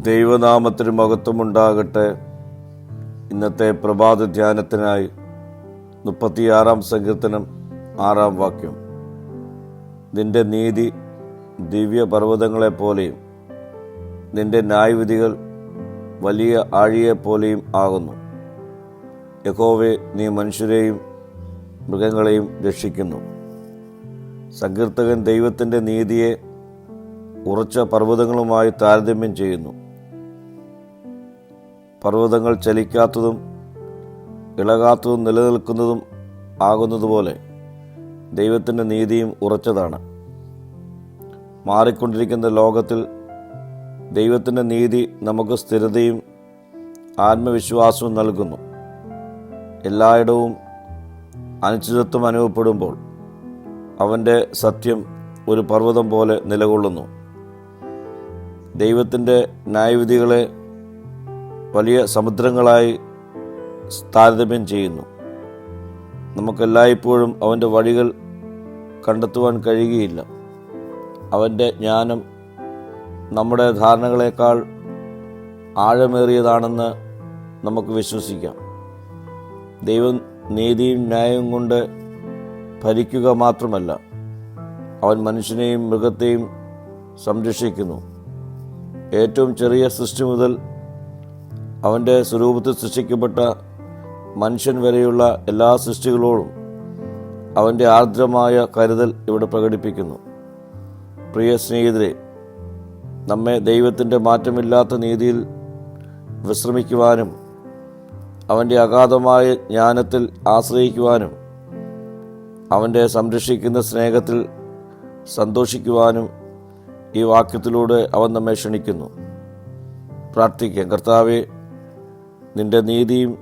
ദൈവനാമത്തിന് മഹത്വമുണ്ടാകട്ടെ ഇന്നത്തെ പ്രഭാത ധ്യാനത്തിനായി മുപ്പത്തിയാറാം സങ്കീർത്തനം ആറാം വാക്യം. നിന്റെ നീതി ദിവ്യ പർവതങ്ങളെപ്പോലെയും നിന്റെ ന്യായവിധികൾ വലിയ ആഴിയെപ്പോലെയും ആകുന്നു. യഹോവെ നീ മനുഷ്യരെയും മൃഗങ്ങളെയും രക്ഷിക്കുന്നു. സങ്കീർത്തകൻ ദൈവത്തിന്റെ നീതിയെ ഉറച്ച പർവതങ്ങളുമായി താരതമ്യം ചെയ്യുന്നു. പർവതങ്ങൾ ചലിക്കാത്തതും ഇളകാത്തതും നിലനിൽക്കുന്നതും ആകുന്നതുപോലെ ദൈവത്തിന്റെ നീതിയും ഉറച്ചതാണ്. മാറിക്കൊണ്ടിരിക്കുന്ന ലോകത്തിൽ ദൈവത്തിന്റെ നീതി നമുക്ക് സ്ഥിരതയും ആത്മവിശ്വാസവും നൽകുന്നു. എല്ലായിടവും അനിശ്ചിതത്വം അനുഭവപ്പെടുമ്പോൾ അവന്റെ സത്യം ഒരു പർവതം പോലെ നിലകൊള്ളുന്നു. ദൈവത്തിന്റെ ന്യായവിധികളെ വലിയ സമുദ്രങ്ങളായി താരതമ്യം ചെയ്യുന്നു. നമുക്കെല്ലായ്പ്പോഴും അവന്റെ വഴികൾ കണ്ടെത്തുവാൻ കഴിയുകയില്ല. അവന്റെ ജ്ഞാനം നമ്മുടെ ധാരണകളെക്കാൾ ആഴമേറിയതാണെന്ന് നമുക്ക് വിശ്വസിക്കാം. ദൈവം നീതിയും ന്യായവും കൊണ്ട് ഭരിക്കുക മാത്രമല്ല അവൻ മനുഷ്യനെയും മൃഗത്തെയും സംരക്ഷിക്കുന്നു. ഏറ്റവും ചെറിയ സൃഷ്ടി മുതൽ അവന്റെ സ്വരൂപത്തിൽ സൃഷ്ടിക്കപ്പെട്ട മനുഷ്യൻ വരെയുള്ള എല്ലാ സൃഷ്ടികളോടും അവന്റെ ആർദ്രമായ കരുതൽ ഇവിടെ പ്രകടിപ്പിക്കുന്നു. പ്രിയ സ്നേഹിതരെ നമ്മെ ദൈവത്തിന്റെ മാറ്റമില്ലാത്ത നീതിയിൽ വിശ്രമിക്കുവാനും അവന്റെ അഗാധമായ ജ്ഞാനത്തിൽ ആശ്രയിക്കുവാനും അവന്റെ സംരക്ഷിക്കുന്ന സ്നേഹത്തിൽ സന്തോഷിക്കുവാനും ഈ വാക്യത്തിലൂടെ അവൻ നമ്മെ ക്ഷണിക്കുന്നു. പ്രാർത്ഥിക്കാം. കർത്താവെ നിന്റെ നീതിയും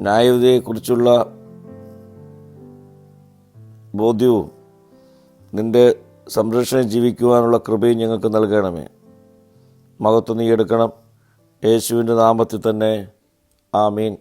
ന്യായതയെക്കുറിച്ചുള്ള ബോധ്യവും നിന്റെ സംരക്ഷണം ജീവിക്കുവാനുള്ള കൃപയും ഞങ്ങൾക്ക് നൽകണമേ. മകത്വം നീ എടുക്കണം. യേശുവിന്റെ നാമത്തിൽ തന്നെ. ആമീൻ.